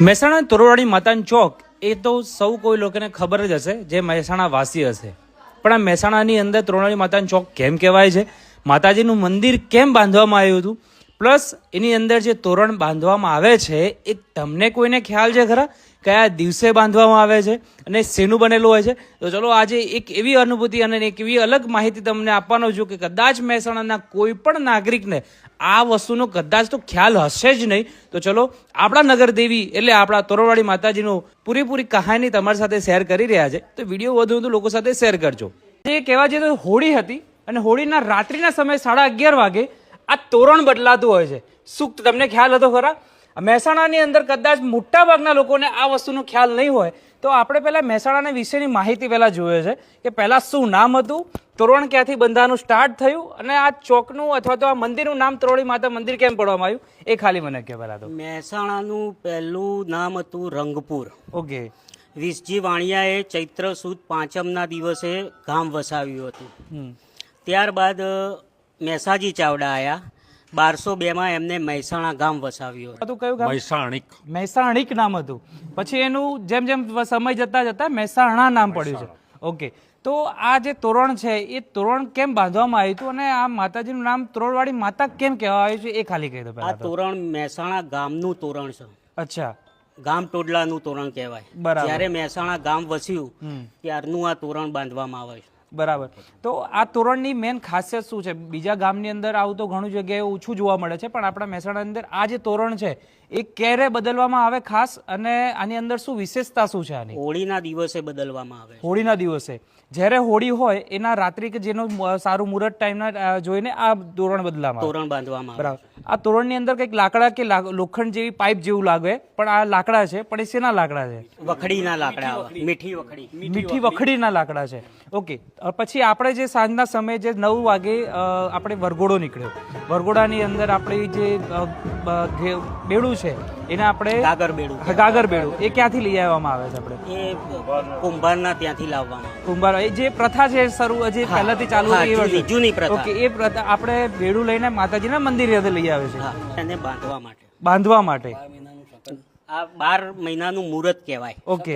મહેસાણા તોરવાડી માતાન ચોક એ તો સૌ કોઈ લોકોને ખબર જ હશે જે મહેસાણા વાસી હશે. પણ આ મહેસાણાની અંદર તોરવાડી માતાન ચોક કેમ કહેવાય છે? માતાજીનું મંદિર કેમ બાંધવામાં આવ્યું હતું? પ્લસ એની અંદર જે તોરણ બાંધવામાં આવે છે, એ તમને કોઈને ખ્યાલ છે ખરા? કયા દિવસે બાંધવામાં આવે છે અને શેનું બનેલું હોય છે? તો ચલો આજે એક એવી અનુભૂતિ અને એક એવી અલગ માહિતી તમને આપવાનો છું કે કદાચ મહેસાણાના કોઈ પણ નાગરિકને આ વસ્તુનો કદાચ તો ખ્યાલ હશે જ નહીં. તો ચલો આપણા નગરદેવી એટલે આપણા તોરવાડી માતાજીનું પૂરેપૂરી કહાની તમારી સાથે શેર કરી રહ્યા છે. તો વીડિયો વધુ વધુ લોકો સાથે શેર કરજો. જે કહેવા જઈએ તો હોળી હતી અને હોળીના રાત્રિના સમયે સાડા અગિયાર વાગે આ તોરણ બદલાતું હોય છે. શું તમને ખ્યાલ હતો ખરા? મહેસાણાની અંદર કદાચ મોટા ભાગના લોકોને આ વસ્તુનો ખ્યાલ નહીં હોય તો આપણે પહેલાં મહેસાણાના વિશેની માહિતી પહેલાં જોઈએ છે કે પહેલાં શું નામ હતું તોરણ ક્યાંથી બંધાનું સ્ટાર્ટ થયું અને આ ચોકનું અથવા તો આ મંદિરનું નામ તરોડી માતા મંદિર કેમ પડવામાં આવ્યું એ ખાલી મને કહે પહેલા તો. મહેસાણાનું પહેલું નામ હતું રંગપુર. ઓકે. વીસજી વાણિયાએ ચૈત્ર સુદ પાંચમના દિવસે ગામ વસાવ્યું હતું. ત્યારબાદ મહેસાજી મેસાજી ચાવડા આવ્યા બારસો બેમાં એમને મહેસાણા ગામ વસાવ્યું હતું. કયું ગામ? મહેસાણિક. મહેસાણીક નામ હતું. પછી એનું જેમ જેમ સમય જતા જતા મહેસાણા નામ પડ્યું છે. ઓકે. તો આ જે તોરણ છે એ તોરણ કેમ બાંધવામાં આવ્યું હતું અને આ માતાજીનું નામ તોરણવાળી માતા કેમ કહેવામાં આવ્યું છે એ ખાલી કહી દો આ તોરણ મહેસાણા ગામનું તોરણ છે. અચ્છા. ગામ ટોડલાનું તોરણ કહેવાય. બરાબર. જ્યારે મહેસાણા ગામ વસ્યું ત્યારનું આ તોરણ બાંધવામાં આવે છે. બરાબર. તો આ તોરણની મેન ખાસિયત શું છે? બીજા ગામની અંદર આવું તો ઘણું જગ્યાએ ઓછું જોવા મળે છે પણ આપણા મહેસાણા અંદર આ જે તોરણ છે એ ક્યારે બદલવામાં આવે ખાસ? અને આની અંદર શું વિશેષતા શું છે આની? હોળીના દિવસે બદલવામાં આવે હોળીના દિવસે. જ્યારે હોળી હોય એના રાત્રિ કે જેનો સારું મુહૂર્ત ટાઈમના જોઈને આ તોરણ બદલામાં તોરણ બાંધવામાં બરાબર. આ તોરણની અંદર કંઈક લાકડા કે લોખંડ જેવી પાઇપ જેવું લાગે પણ આ લાકડા છે પણ એ શેના લાકડા છે? વખડીના લાકડા મીઠી વખડી. મીઠી વખડીના લાકડા છે. ઓકે પછી આપણે જે સાંજના સમયે જે નવ વાગે આપણે વરઘોડો નીકળ્યો. વરઘોડાની અંદર આપણી જે બેડું છે એને આપણે ગાગર બેડું. ગાગર બેડું. એ ક્યાંથી લઈ આવવામાં આવે છે આપણે? એ કુંભારના ત્યાંથી લાવવામાં કુંભાર એ જે પ્રથા છે શરૂ જે પહેલાથી ચાલુ જૂની પ્રથા. ઓકે એ પ્રથા આપણે બેડું લઈને માતાજીના મંદિરે લઈ આવે છે? હા એને બાંધવા માટે. બાંધવા માટે? આ બાર મહિનાનું મુહૂર્ત કહેવાય. ઓકે.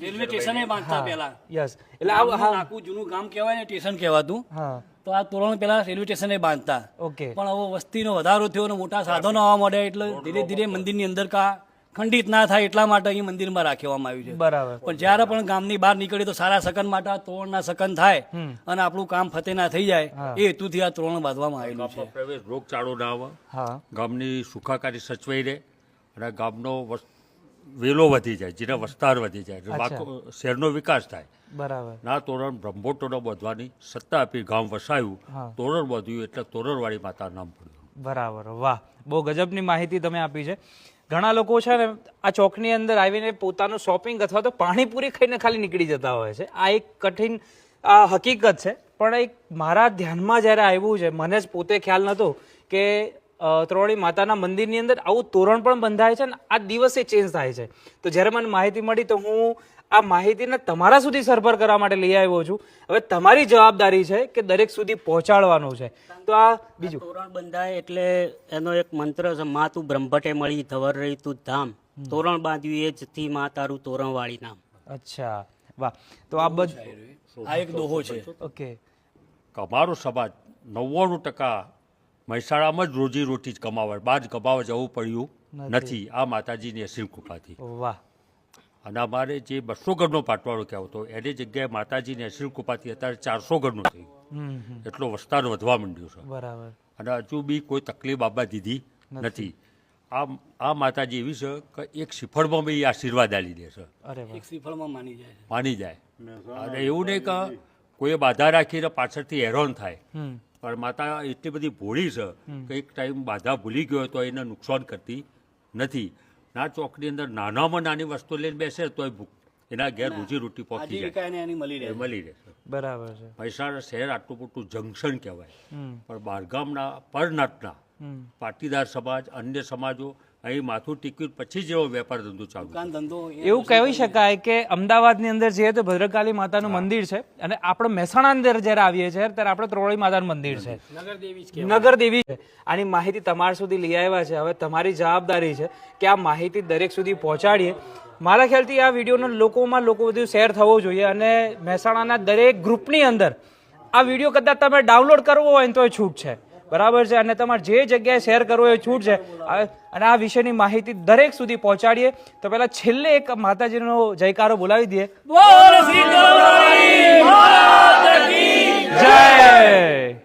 રેલવે સ્ટેશને બાંધતા પેલા યસ. એટલે આખું જૂનું ગામ કહેવાય ને સ્ટેશન કહેવાતું. હા. તો આ તોરણ પેલા રેલવે સ્ટેશને બાંધતા. ઓકે. પણ હવે વસ્તીનો વધારો થયો અને મોટા સાધનો આવવા માંડે એટલે ધીરે ધીરે મંદિરની અંદર કા ખંડિત ના થાય એટલા માટે અહીં મંદિરમાં રાખવામાં આવ્યું છે. બરાબર. પણ જ્યારે પણ ગામની બહાર નીકળીએ તો સારા સકન માટે તોરણના સકન થાય અને આપણું કામ ફતે ના થઈ જાય એ હેતુથી આ તોરણ બાંધવામાં આવેલું છે. પ્રવેશ રોગચાળો ના આવે. ગામની સુખાકારી સચવાઈ રહે અને ગામનો વેલો વધી જાય જેના વસ્તાર વધી જાય શહેરનો વિકાસ થાય. બરાબર. ના તોરણ બ્રહ્મોટ તોરણ બાંધવાની સત્તા આપી ગામ વસાયું તોરણ વધ્યું એટલે તોરણવાળી માતા નામ પડ્યું. બરાબર. વાહ. બહુ ગજબની માહિતી તમે આપી છે. ઘણા લોકો છે ને આ ચોકની અંદર આવીને પોતાનું શોપિંગ અથવા તો પાણીપુરી ખાઈને ખાલી નીકળી જતા હોય છે. આ એક કઠિન હકીકત છે. પણ એક મારા ધ્યાનમાં જ્યારે આવ્યું છે મને જ પોતે ખ્યાલ નહોતો કે અ, ત્રોડી માતાના મંદિરની અંદર આવું તોરણ પણ બંધાય છે ને આ દિવસે ચેન્જ થાય છે. તો જ્યારે મને માહિતી મળી તો હું આ માહિતીને તમારા સુધી સરભર કરવા માટે લઈ આવ્યો છું. હવે તમારી જવાબદારી છે કે દરેક સુધી પહોંચાડવાનું છે. તો આ બીજું. તોરણ બંધાય એટલે એનો એક મંત્ર છે મા તું બ્રહ્મભટ્ટે મળી ધવર રહી તું ધામ. તોરણ બાંધ્યું એ જથી મા તારું તોરણ વાળી નામ. અચ્છા વાહ. તો આ બધું આ એક દોહો છે. ઓકે. અમારો સમાજ નવ્વાણું ટકા મહેસાણામાં જ રોજી રોટી જ કમાવે બહાર જ કમાવા જવું પડ્યું નથી. આ માતાજીની અસીમ કૃપાથી. વાહ. અને અમારે જે બસો ઘરનો પાટવાળો કહેવાતો એની જગ્યાએ માતાજીની અસીમ કૃપાથી અત્યારે ચારસો ઘરનું થયું. એટલો વસ્તાર વધવા માંડ્યો છે. બરાબર. અને હજુ બી કોઈ તકલીફ આપવા દીધી નથી. આ આ માતાજી એવી છે કે એક શ્રીફળમાં બી આશીર્વાદ આલી દે છે. એક શ્રીફળમાં માની જાય માની જાય. અને એવું નહીં કે કોઈ બાધા રાખીને પાછળથી હેરાન થાય. પણ માતા એટલી બધી ભોળી છે કે એક ટાઈમ બાધા ભૂલી ગયો તો એને નુકસાન કરતી નથી. ના ચોકની અંદર નાનામાં નાની વસ્તુ લઈને બેસે તોય ભૂખ. એના ઘેર રોજી રોટી પહોંચી જાય. મળી રહે. મળી રહે. બરાબર છે. મહેસાણા શહેર આટલું મોટું જંકશન કહેવાય. પણ બહારગામના પરનાટના પાટીદાર સમાજ અન્ય સમાજો અહીં માથું ટીક્યું પછી જેવો વેપાર ધંધો ચાલુ દુકાન ધંધો એવું કહી શકાય કે અમદાવાદની અંદર જઈએ તો ભદ્રકાલી માતાનું મંદિર છે અને આપણે મહેસાણા અંદર જ્યારે આવીએ છીએ ત્યારે આપણે ત્રોળી માતાનું મંદિર છે. નગર દેવી છે. આની માહિતી તમારા સુધી લઈ આવ્યા છે. હવે તમારી જવાબદારી છે કે આ માહિતી દરેક સુધી પહોંચાડીએ. મારા ખ્યાલથી આ વિડીયોનો લોકોમાં લોકો બધું શેર થવો જોઈએ અને મહેસાણાના દરેક ગ્રુપની અંદર આ વીડિયો કદાચ તમે ડાઉનલોડ કરવો હોય ને તો એ છૂટ છે. બરાબર છે? અને તમારે જે જગ્યાએ શેર કરવો એ છૂટ છે. અને આ વિશેની માહિતી દરેક સુધી પહોંચાડીએ. તો પેલા છેલ્લે એક માતાજીનો જયકારો બોલાવી દઈએ. જય!